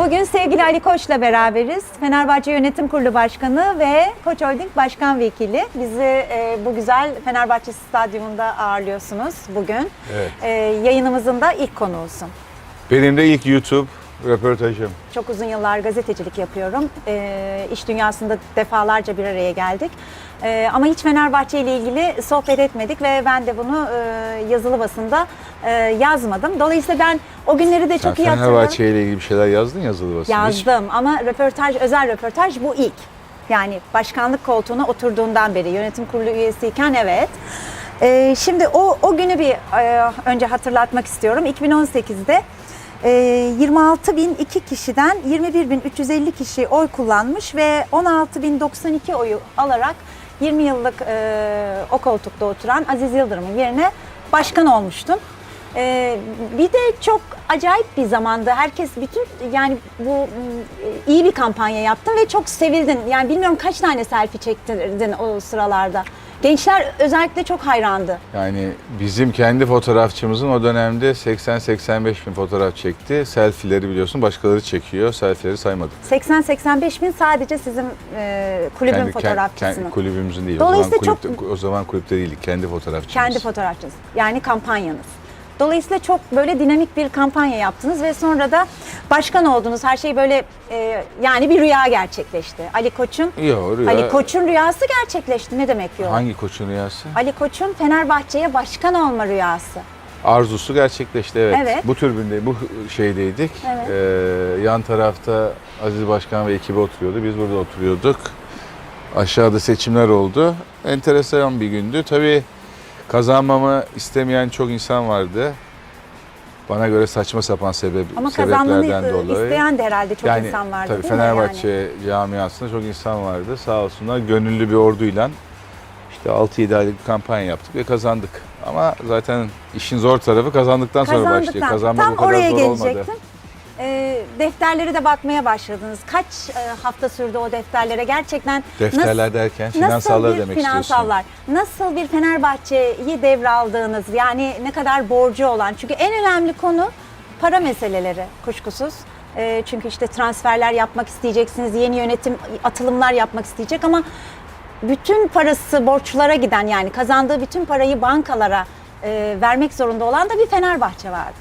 Bugün sevgili Ali Koç'la beraberiz. Fenerbahçe Yönetim Kurulu Başkanı ve Koç Holding Başkan Vekili. Bizi e, bu güzel Fenerbahçe Stadyumunda ağırlıyorsunuz bugün. Evet. E, yayınımızın da ilk konuğusun. Benim de ilk YouTube röportajım. Çok uzun yıllar gazetecilik yapıyorum. E, iş dünyasında defalarca bir araya geldik. E, ama hiç Fenerbahçe ile ilgili sohbet etmedik ve ben de bunu e, yazılı basında e, yazmadım. Dolayısıyla ben o günleri de Sen çok iyi hatırlıyorum. Fenerbahçe ile ilgili bir şeyler yazdın yazılı basında. Hiç- Yazdım ama röportaj, özel röportaj bu ilk. Yani başkanlık koltuğuna oturduğundan beri yönetim kurulu üyesiyken evet. Ee, şimdi o, o günü bir e, önce hatırlatmak istiyorum. 2018'de e, 26.002 kişiden 21.350 kişi oy kullanmış ve 16.092 oyu alarak 20 yıllık e, o koltukta oturan Aziz Yıldırım'ın yerine başkan olmuştum. Ee, bir de çok acayip bir zamandı. Herkes bütün yani bu m, iyi bir kampanya yaptın ve çok sevildin. Yani bilmiyorum kaç tane selfie çektirdin o sıralarda. Gençler özellikle çok hayrandı. Yani bizim kendi fotoğrafçımızın o dönemde 80-85 bin fotoğraf çekti. Selfie'leri biliyorsun başkaları çekiyor. Selfie'leri saymadık. 80-85 bin sadece sizin e, kulübün Kendi, fotoğrafçısının. kendi kulübümüzün değil. Dolayısıyla o zaman çok- kulüpte, o zaman kulüpte değildik. Kendi fotoğrafçımız. Kendi fotoğrafçınız. Yani kampanyanız. Dolayısıyla çok böyle dinamik bir kampanya yaptınız ve sonra da başkan oldunuz. Her şey böyle e, yani bir rüya gerçekleşti. Ali Koç'un Yok rüya. Ali Koç'un rüyası gerçekleşti. Ne demek yok? Hangi koçun rüyası? Ali Koç'un Fenerbahçe'ye başkan olma rüyası. Arzusu gerçekleşti evet. Evet. Bu türbünde, bu şeydeydik. Evet. Ee, yan tarafta Aziz Başkan ve ekibi oturuyordu. Biz burada oturuyorduk. Aşağıda seçimler oldu. Enteresan bir gündü. Tabii kazanmamı istemeyen çok insan vardı. Bana göre saçma sapan sebep, Ama sebeplerden kazanmanı dolayı. isteyen de herhalde çok yani, insan vardı tabii değil mi? Fenerbahçe Yani? camiasında çok insan vardı. Sağ olsunlar gönüllü bir orduyla işte 6-7 aylık bir kampanya yaptık ve kazandık. Ama zaten işin zor tarafı kazandıktan sonra başlıyor. Kazandıktan. Kazanmak Tam o kadar oraya zor gelecektim. Ee, defterlere de bakmaya başladınız. Kaç e, hafta sürdü o defterlere? Gerçekten Defterler derken nasıl finansalları bir demek finansallar, nasıl bir Fenerbahçe'yi devraldığınız, yani ne kadar borcu olan. Çünkü en önemli konu para meseleleri kuşkusuz. Ee, çünkü işte transferler yapmak isteyeceksiniz, yeni yönetim atılımlar yapmak isteyecek ama bütün parası borçlara giden yani kazandığı bütün parayı bankalara e, vermek zorunda olan da bir Fenerbahçe vardı.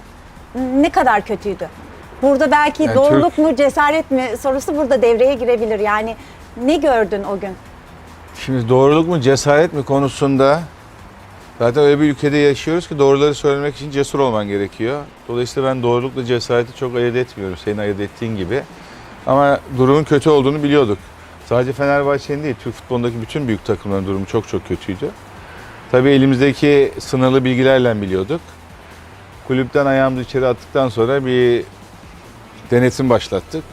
Ne kadar kötüydü. Burada belki Yani doğruluk mu cesaret mi sorusu burada devreye girebilir. Yani ne gördün o gün? Şimdi doğruluk mu cesaret mi konusunda zaten öyle bir ülkede yaşıyoruz ki doğruları söylemek için cesur olman gerekiyor. Dolayısıyla ben doğrulukla cesareti çok ayırt etmiyorum senin ayırt ettiğin gibi. Ama durumun kötü olduğunu biliyorduk. Sadece Fenerbahçe'nin değil, Türk futbolundaki bütün büyük takımların durumu çok çok kötüydü. Tabii elimizdeki sınırlı bilgilerle biliyorduk. Kulüpten ayağımızı içeri attıktan sonra bir denetim başlattık.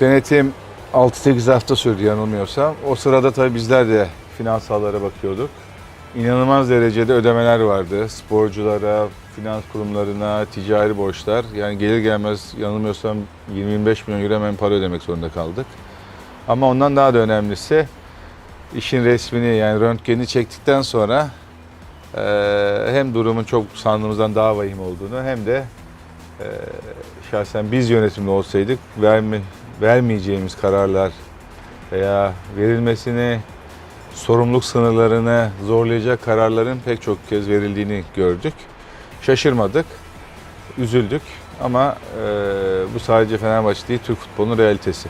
Denetim 6-8 hafta sürdü yanılmıyorsam. O sırada tabii bizler de finansallara bakıyorduk. İnanılmaz derecede ödemeler vardı. Sporculara, finans kurumlarına, ticari borçlar. Yani gelir gelmez yanılmıyorsam 20-25 milyon euro hemen para ödemek zorunda kaldık. Ama ondan daha da önemlisi işin resmini yani röntgenini çektikten sonra eee, hem durumun çok sandığımızdan daha vahim olduğunu hem de eee, şahsen biz yönetimde olsaydık verme, vermeyeceğimiz kararlar veya verilmesini sorumluluk sınırlarını zorlayacak kararların pek çok kez verildiğini gördük. Şaşırmadık, üzüldük ama eee, bu sadece Fenerbahçe değil, Türk futbolunun realitesi.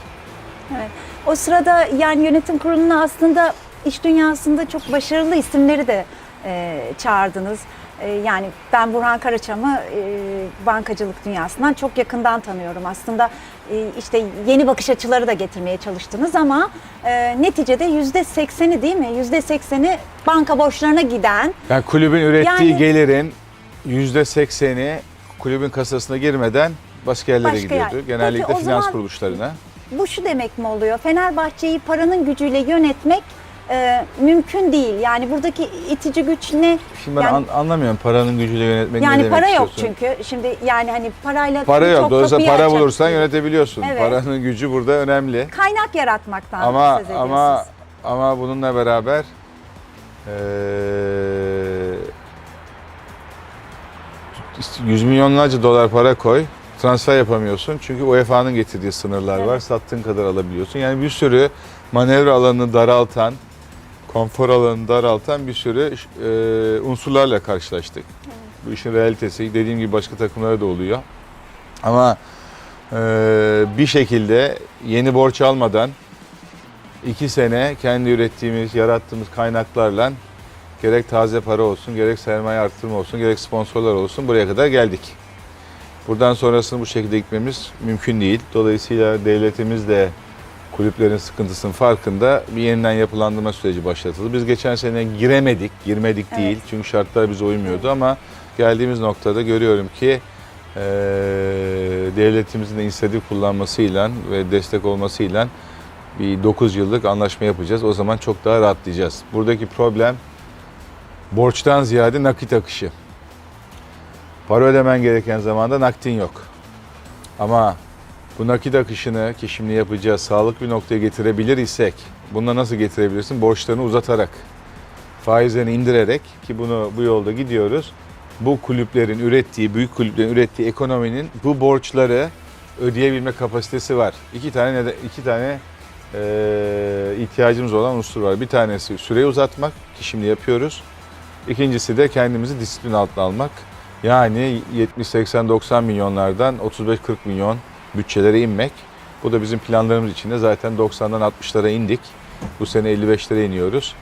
Evet. O sırada yani yönetim kuruluna aslında iş dünyasında çok başarılı isimleri de e, çağırdınız. E, yani ben Burhan Karaçam'ı e, bankacılık dünyasından çok yakından tanıyorum. Aslında e, işte yeni bakış açıları da getirmeye çalıştınız ama neticede yüzde sekseni değil mi? Yüzde sekseni banka borçlarına giden Yani kulübün ürettiği Yani- gelirin yüzde sekseni kulübün kasasına girmeden başka yerlere Başka gidiyordu. yer. Genellikle Peki finans zaman- kuruluşlarına. Bu şu demek mi oluyor? Fenerbahçe'yi paranın gücüyle yönetmek e, mümkün değil. Yani buradaki itici güç ne? Şimdi ben Yani- an- anlamıyorum paranın gücüyle yönetmek ne Yani demek para yok istiyorsun? çünkü. Şimdi yani hani parayla Para yok. Dolayısıyla para açar. bulursan yönetebiliyorsun. Evet. Paranın gücü burada önemli. Kaynak yaratmaktan Ama söz ediyorsunuz. ama ama bununla beraber işte yüz milyonlarca dolar para koy. transfer yapamıyorsun. Çünkü UEFA'nın getirdiği sınırlar var. Evet. Sattığın kadar alabiliyorsun. Yani bir sürü manevra alanını daraltan, konfor alanını daraltan bir sürü e, unsurlarla karşılaştık. Bu işin realitesi dediğim gibi başka takımlara da oluyor. Ama e, bir şekilde yeni borç almadan iki sene kendi ürettiğimiz, yarattığımız kaynaklarla gerek taze para olsun, gerek sermaye arttırma olsun, gerek sponsorlar olsun buraya kadar geldik. Buradan sonrasını bu şekilde gitmemiz mümkün değil. Dolayısıyla devletimiz de kulüplerin sıkıntısının farkında bir yeniden yapılandırma süreci başlatıldı. Biz geçen sene giremedik, girmedik Evet. değil çünkü şartlar bize uymuyordu ama geldiğimiz noktada görüyorum ki eee devletimizin de inisiyatif kullanmasıyla ve destek olmasıyla bir 9 yıllık anlaşma yapacağız. O zaman çok daha rahatlayacağız. Buradaki problem borçtan ziyade nakit akışı. Para ödemen gereken zamanda nakdin yok. Ama bu nakit akışını ki şimdi yapacağız sağlıklı bir noktaya getirebilir isek bununla nasıl getirebilirsin? Borçlarını uzatarak, faizlerini indirerek ki bunu bu yolda gidiyoruz. Bu kulüplerin ürettiği, büyük kulüplerin ürettiği ekonominin bu borçları ödeyebilme kapasitesi var. İki tane iki tane eee, ihtiyacımız olan unsur var. Bir tanesi süreyi uzatmak ki şimdi yapıyoruz. İkincisi de kendimizi disiplin altına almak. Yani 70, 80, 90 milyonlardan 35-40 milyon bütçelere inmek. Bu da bizim planlarımız içinde zaten 90'dan 60'lara indik. Bu sene 55'lere iniyoruz.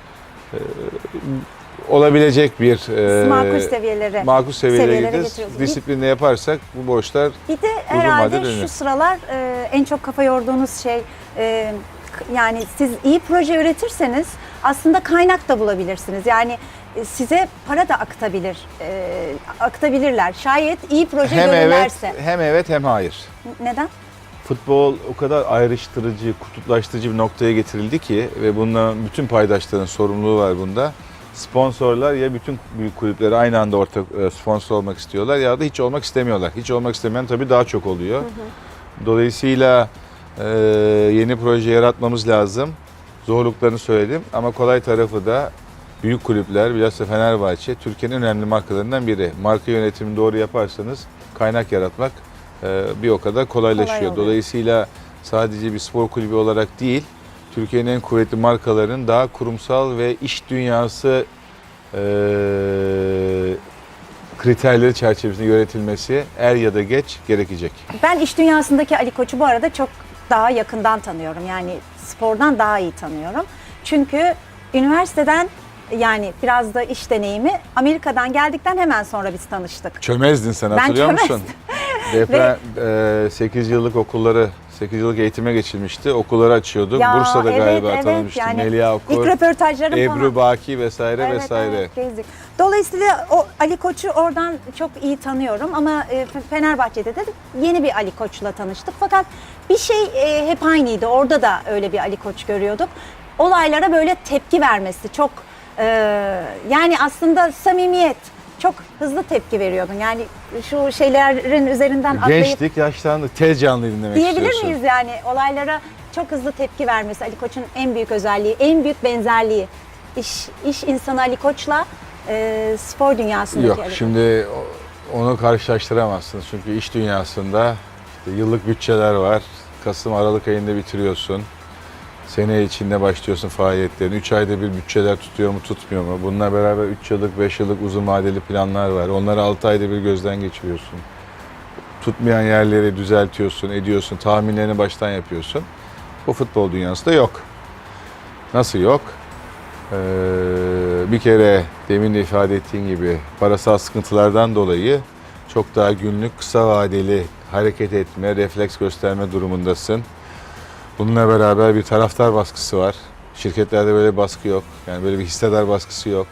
Ee, olabilecek bir e, makul seviyelere. makul seviyelere seviyelere getiriyoruz. Disiplinle yaparsak bu borçlar Bir de herhalde şu sıralar e, en çok kafa yorduğunuz şey e, yani siz iyi proje üretirseniz aslında kaynak da bulabilirsiniz. Yani size para da akıtabilir, e, akıtabilirler. Şayet iyi proje hem evet görürlerse. hem evet hem hayır. Neden? Futbol o kadar ayrıştırıcı, kutuplaştırıcı bir noktaya getirildi ki ve bundan bütün paydaşların sorumluluğu var bunda. Sponsorlar ya bütün büyük kulüpleri aynı anda ortak e, sponsor olmak istiyorlar ya da hiç olmak istemiyorlar. Hiç olmak istemeyen tabii daha çok oluyor. Dolayısıyla e, yeni proje yaratmamız lazım. Zorluklarını söyledim ama kolay tarafı da büyük kulüpler, bilhassa Fenerbahçe Türkiye'nin önemli markalarından biri. Marka yönetimini doğru yaparsanız kaynak yaratmak e, bir o kadar kolaylaşıyor. Kolay oluyor. Dolayısıyla sadece bir spor kulübü olarak değil, Türkiye'nin en kuvvetli markaların daha kurumsal ve iş dünyası e, kriterleri çerçevesinde yönetilmesi er ya da geç gerekecek. Ben iş dünyasındaki Ali Koç'u bu arada çok daha yakından tanıyorum. Yani spordan daha iyi tanıyorum. Çünkü üniversiteden yani biraz da iş deneyimi Amerika'dan geldikten hemen sonra biz tanıştık. Çömezdin sen Ben hatırlıyor musun? çömezdim. Deprem e, 8 yıllık okulları 8 yıllık eğitime geçilmişti. Okulları açıyorduk. Bursa'da galiba tanımıştım. yani Melia İlk Okur, röportajlarım Ebru falan. Baki vesaire Evet, vesaire. evet, gezdik. Dolayısıyla o Ali Koç'u oradan çok iyi tanıyorum ama e, Fenerbahçe'de de yeni bir Ali Koç'la tanıştık. Fakat bir şey e, hep aynıydı. Orada da öyle bir Ali Koç görüyorduk. Olaylara böyle tepki vermesi çok e, yani aslında samimiyet. Çok hızlı tepki veriyordun. Yani şu şeylerin üzerinden atlayıp Gençlik, yaşlandık. Tez canlıydın demek diyebilir istiyorsun. miyiz yani olaylara çok hızlı tepki vermesi Ali Koç'un en büyük özelliği, en büyük benzerliği. İş, iş insanı Ali Koç'la e, spor dünyasındaki Yok Ali Koç. şimdi o- onu karşılaştıramazsınız. Çünkü iş dünyasında işte yıllık bütçeler var. Kasım Aralık ayında bitiriyorsun. Sene içinde başlıyorsun faaliyetlerini. 3 ayda bir bütçeler tutuyor mu tutmuyor mu? Bununla beraber 3 yıllık 5 yıllık uzun vadeli planlar var. Onları 6 ayda bir gözden geçiriyorsun. Tutmayan yerleri düzeltiyorsun, ediyorsun. Tahminlerini baştan yapıyorsun. Bu futbol dünyasında yok. Nasıl yok? Ee, bir kere demin de ifade ettiğin gibi parasal sıkıntılardan dolayı çok daha günlük kısa vadeli hareket etme, refleks gösterme durumundasın. Bununla beraber bir taraftar baskısı var. Şirketlerde böyle bir baskı yok. Yani böyle bir hissedar baskısı yok.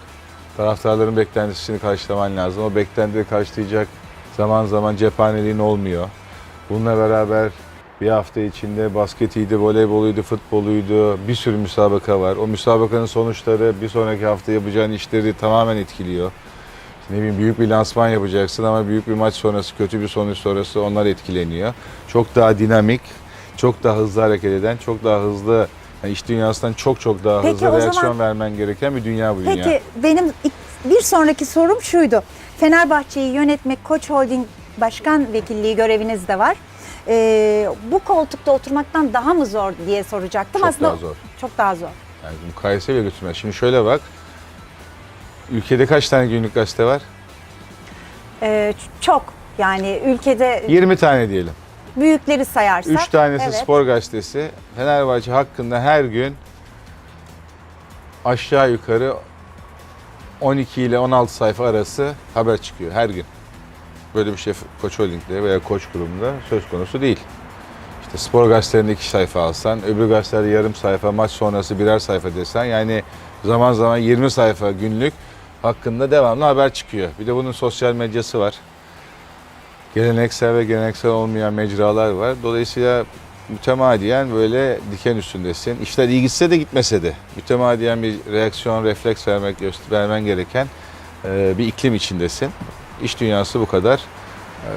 Taraftarların beklentisini karşılaman lazım. O beklentileri karşılayacak zaman zaman cephaneliğin olmuyor. Bununla beraber bir hafta içinde basketiydi, voleyboluydu, futboluydu, bir sürü müsabaka var. O müsabakanın sonuçları bir sonraki hafta yapacağın işleri tamamen etkiliyor. Ne bileyim büyük bir lansman yapacaksın ama büyük bir maç sonrası, kötü bir sonuç sonrası onlar etkileniyor. Çok daha dinamik, çok daha hızlı hareket eden, çok daha hızlı, yani iş dünyasından çok çok daha Peki hızlı reaksiyon zaman- vermen gereken bir dünya bu dünya. Peki benim bir sonraki sorum şuydu. Fenerbahçe'yi yönetmek, Koç Holding başkan vekilliği göreviniz de var. Ee, bu koltukta oturmaktan daha mı zor diye soracaktım. Çok Aslında daha zor. Çok daha zor. Yani mukayese bile götürmez. Şimdi şöyle bak. Ülkede kaç tane günlük gazete var? Ee, çok yani ülkede 20 tane diyelim. Büyükleri sayarsak. 3 tanesi evet. spor gazetesi. Fenerbahçe hakkında her gün aşağı yukarı 12 ile 16 sayfa arası haber çıkıyor her gün. Böyle bir şey Koç Holding'de veya Koç grubunda söz konusu değil. İşte spor gazetelerinde iki sayfa alsan, öbür gazetelerde yarım sayfa, maç sonrası birer sayfa desen yani zaman zaman 20 sayfa günlük hakkında devamlı haber çıkıyor. Bir de bunun sosyal medyası var. Geleneksel ve geleneksel olmayan mecralar var. Dolayısıyla mütemadiyen böyle diken üstündesin. İşler iyi gitse de gitmese de mütemadiyen bir reaksiyon, refleks vermek, vermen gereken e, bir iklim içindesin. İş dünyası bu kadar.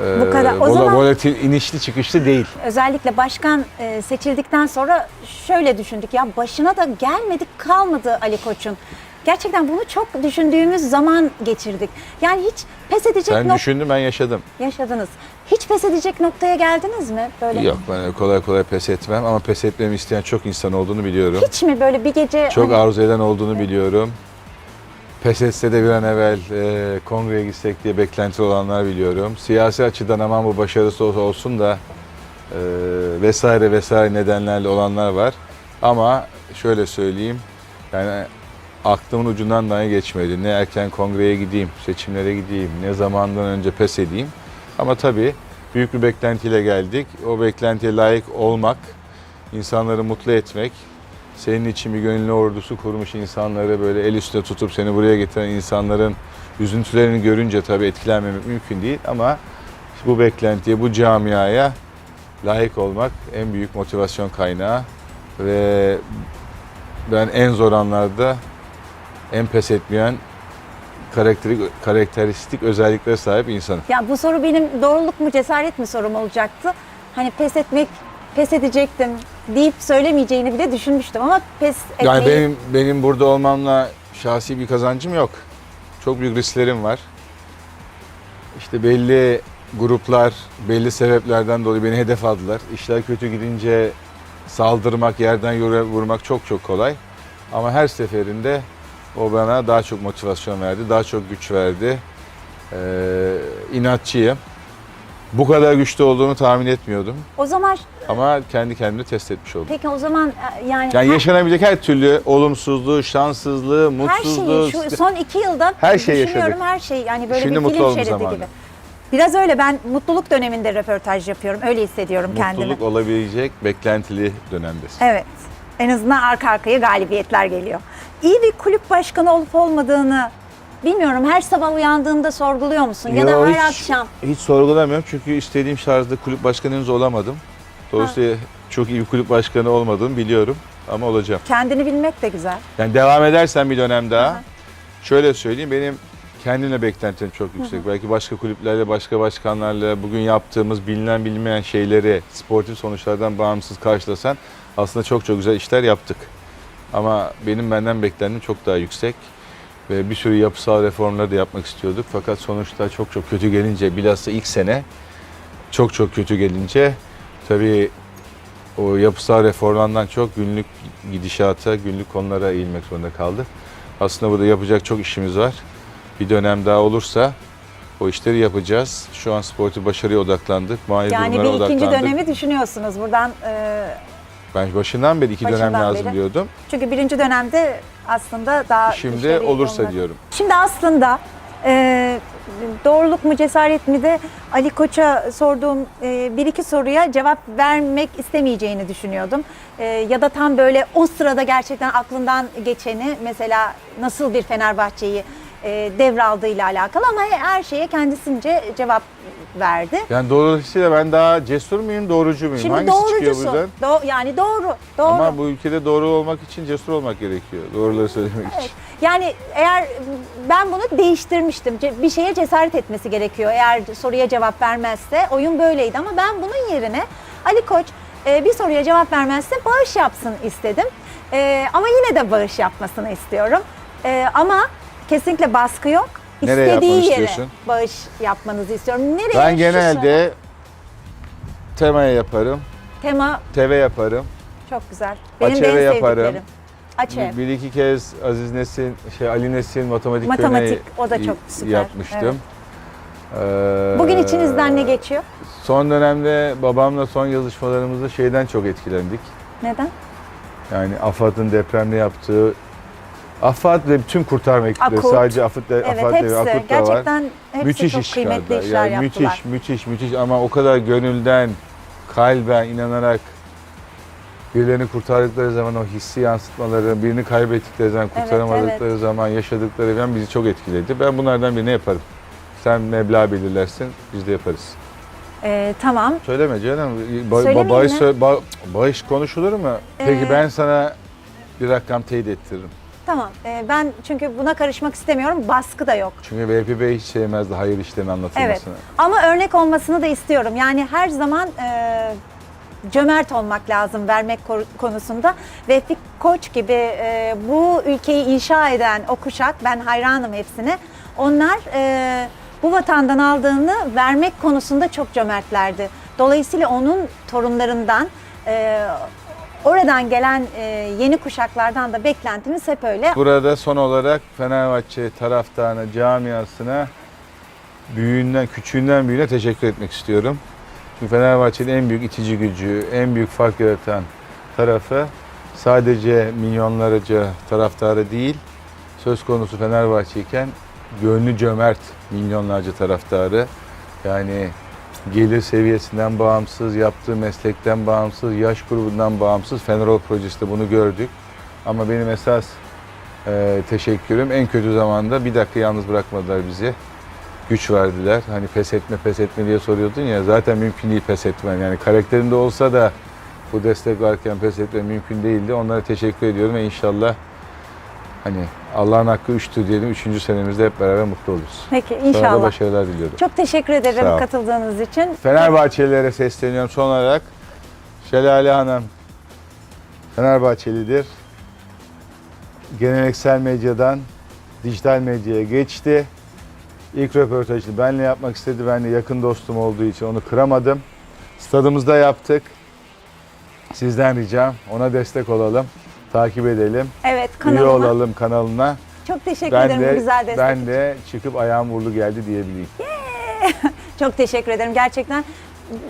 e, Bu kadar. O zaman- volatil, inişli çıkışlı değil. Özellikle başkan e, seçildikten sonra şöyle düşündük ya başına da gelmedik kalmadı Ali Koç'un. Gerçekten bunu çok düşündüğümüz zaman geçirdik. Yani hiç pes edecek Sen nok- düşündün ben yaşadım. yaşadınız. Hiç pes edecek noktaya geldiniz mi? Böyle Yok ben öyle kolay kolay pes etmem ama pes etmemi isteyen çok insan olduğunu biliyorum. Hiç mi böyle bir gece Çok hani- arzu eden olduğunu biliyorum. Pes etse de bir an evvel e, kongreye gitsek diye beklenti olanlar biliyorum. Siyasi açıdan aman bu başarısı olsa olsun da e, vesaire vesaire nedenlerle olanlar var. Ama şöyle söyleyeyim yani aklımın ucundan dahi geçmedi. Ne erken kongreye gideyim, seçimlere gideyim, ne zamandan önce pes edeyim. Ama tabii büyük bir beklentiyle geldik. O beklentiye layık olmak, insanları mutlu etmek, senin için bir gönüllü ordusu kurmuş insanları böyle el üstüne tutup seni buraya getiren insanların üzüntülerini görünce tabii etkilenmemek mümkün değil ama bu beklentiye, bu camiaya layık olmak en büyük motivasyon kaynağı ve ben en zor anlarda en pes etmeyen karakterik, karakteristik özelliklere sahip insanım. Ya bu soru benim doğruluk mu cesaret mi sorum olacaktı. Hani pes etmek, pes edecektim deyip söylemeyeceğini bile düşünmüştüm ama pes etmeyi... Yani benim benim burada olmamla şahsi bir kazancım yok. Çok büyük risklerim var. İşte belli gruplar belli sebeplerden dolayı beni hedef aldılar. İşler kötü gidince saldırmak, yerden yere vurmak çok çok kolay. Ama her seferinde o bana daha çok motivasyon verdi, daha çok güç verdi. Ee, inatçıyım. Bu kadar güçlü olduğunu tahmin etmiyordum. O zaman Ama kendi kendimi test etmiş oldum. peki o zaman e, yani, Yani her- yaşanabilecek her türlü olumsuzluğu, şanssızlığı, her mutsuzluğu, şeyi şu son iki yılda Her şeyi düşünüyorum yaşadık. her şey yani böyle Şimdi bir mutlu film olma şeridi zamanı. gibi. Biraz öyle ben mutluluk döneminde röportaj yapıyorum. Öyle hissediyorum kendimi. mutluluk olabilecek beklentili dönemdesin. Evet. En azından arka arkaya galibiyetler geliyor. İyi bir kulüp başkanı olup olmadığını bilmiyorum. Her sabah uyandığında sorguluyor musun? ya da Yo, her hiç- akşam. Hiç sorgulamıyorum çünkü istediğim şarjda kulüp başkanı henüz olamadım. Dolayısıyla çok iyi bir kulüp başkanı olmadığımı biliyorum ama olacağım. Kendini bilmek de güzel. Yani devam edersen bir dönem daha. Aha. Şöyle söyleyeyim benim kendimle beklentim çok yüksek. Belki başka kulüplerle, başka başkanlarla bugün yaptığımız bilinen bilmeyen şeyleri sportif sonuçlardan bağımsız karşılasan aslında çok çok güzel işler yaptık. Ama benim benden beklentim çok daha yüksek. Ve bir sürü yapısal reformları da yapmak istiyorduk. Fakat sonuçta çok çok kötü gelince, bilhassa ilk sene çok çok kötü gelince tabii o yapısal reformlardan çok günlük gidişata, günlük konulara eğilmek zorunda kaldık. Aslında burada yapacak çok işimiz var. Bir dönem daha olursa o işleri yapacağız. Şu an sportif başarıya odaklandık. Mali Yani durumlara bir ikinci dönemi düşünüyorsunuz buradan. e, Ben başından beri iki dönem Başından lazım beri. diyordum. çünkü birinci dönemde aslında daha Şimdi işleri olursa yolunda. diyorum. Şimdi aslında e, doğruluk mu cesaret mi de Ali Koç'a sorduğum e, bir iki soruya cevap vermek istemeyeceğini düşünüyordum. E, ya da tam böyle o sırada gerçekten aklından geçeni mesela nasıl bir Fenerbahçe'yi e, devraldığıyla alakalı ama her şeye kendisince cevap verdi. Yani dolayısıyla ben daha cesur muyum, doğrucu muyum? Şimdi Hangisi çıkıyor doğrucusu. buradan? Do- yani doğru. Doğru. Ama bu ülkede doğru olmak için cesur olmak gerekiyor. Doğruları söylemek için. Yani eğer ben bunu değiştirmiştim. Ce- Bir şeye cesaret etmesi gerekiyor. Eğer soruya cevap vermezse oyun böyleydi ama ben bunun yerine Ali Koç e, bir soruya cevap vermezse bağış yapsın istedim. E, ama yine de bağış yapmasını istiyorum. E, ama kesinlikle baskı yok. Nereye yapmamı İstediği yere istiyorsun? bağış yapmanızı istiyorum. Nereye? Ben genelde temaya yaparım, tema teve yaparım. çok güzel. Benim de Açeve en yaparım. sevdiklerim. Açev. Bir iki kez Aziz Nesin, şey Ali Nesin matematik, Matematik, deneyi o da çok süper. yapmıştım. Ee, Bugün içinizden ne geçiyor? Son dönemde babamla son yazışmalarımızda şeyden çok etkilendik. Neden? Yani AFAD'ın depremde yaptığı AFAD ve tüm kurtarma ekipleri Akut. sadece AFAD, de, Evet AFAD hepsi. Akut da var. Gerçekten hepsi müthiş çok iş kıymetli işler Yani yaptılar. müthiş, müthiş, müthiş ama o kadar gönülden, kalben, inanarak birilerini kurtardıkları zaman o hissi yansıtmaları, birini kaybettikleri zaman, Evet, kurtaramadıkları zaman yaşadıkları falan bizi çok etkiledi. Ben bunlardan birini yaparım. Sen meblağ belirlersin, biz de yaparız. Ee, tamam. Söyleme canım. Ba- ba- bağış konuşulur mu? Peki Ee, ben sana bir rakam teyit ettiririm. Tamam. Ee, ben çünkü buna karışmak istemiyorum. Baskı da yok. Çünkü Bey hiç sevmezdi hayır işlerini Evet. anlatılmasını. Ama örnek olmasını da istiyorum. Yani her zaman e, cömert olmak lazım vermek ko- konusunda. Vefik Koç gibi e, bu ülkeyi inşa eden o kuşak, ben hayranım hepsine. Onlar e, bu vatandan aldığını vermek konusunda çok cömertlerdi. Dolayısıyla onun torunlarından, e, oradan gelen e, yeni kuşaklardan da beklentimiz hep öyle. Burada son olarak Fenerbahçe taraftarına, camiasına büyüğünden, küçüğünden büyüğüne teşekkür etmek istiyorum. Çünkü Fenerbahçe'nin en büyük itici gücü, en büyük fark yaratan tarafı sadece milyonlarca taraftarı değil, söz konusu Fenerbahçe iken gönlü cömert milyonlarca taraftarı. Yani gelir seviyesinden bağımsız, yaptığı meslekten bağımsız, yaş grubundan bağımsız Fenerol projesi de bunu gördük. Ama benim esas e, teşekkürüm en kötü zamanda bir dakika yalnız bırakmadılar bizi. Güç verdiler. Hani pes etme pes etme diye soruyordun ya zaten mümkün değil pes etmen. Yani karakterinde olsa da bu destek varken pes etme mümkün değildi. Onlara teşekkür ediyorum ve inşallah hani Allah'ın hakkı üçtür diyelim. Üçüncü senemizde hep beraber mutlu oluruz. Peki Sana da inşallah. başarılar diliyorum. Çok teşekkür ederim katıldığınız için. Fenerbahçelilere sesleniyorum son olarak. Şelale Hanım Fenerbahçelidir. Geleneksel medyadan dijital medyaya geçti. İlk röportajını benle yapmak istedi. Ben de yakın dostum olduğu için onu kıramadım. Stadımızda yaptık. Sizden ricam ona destek olalım. Takip edelim. Evet Üye kanalıma. olalım kanalına. Çok teşekkür Ben ederim bu de, güzel destek ben için. de çıkıp ayağım uğurlu geldi diyebileyim. Çok teşekkür ederim. Gerçekten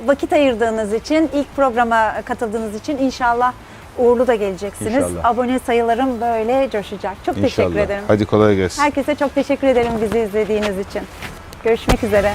vakit ayırdığınız için, ilk programa katıldığınız için inşallah uğurlu da geleceksiniz. İnşallah. Abone sayılarım böyle coşacak. Çok teşekkür İnşallah. ederim. Hadi kolay gelsin. Herkese çok teşekkür ederim bizi izlediğiniz için. Görüşmek üzere.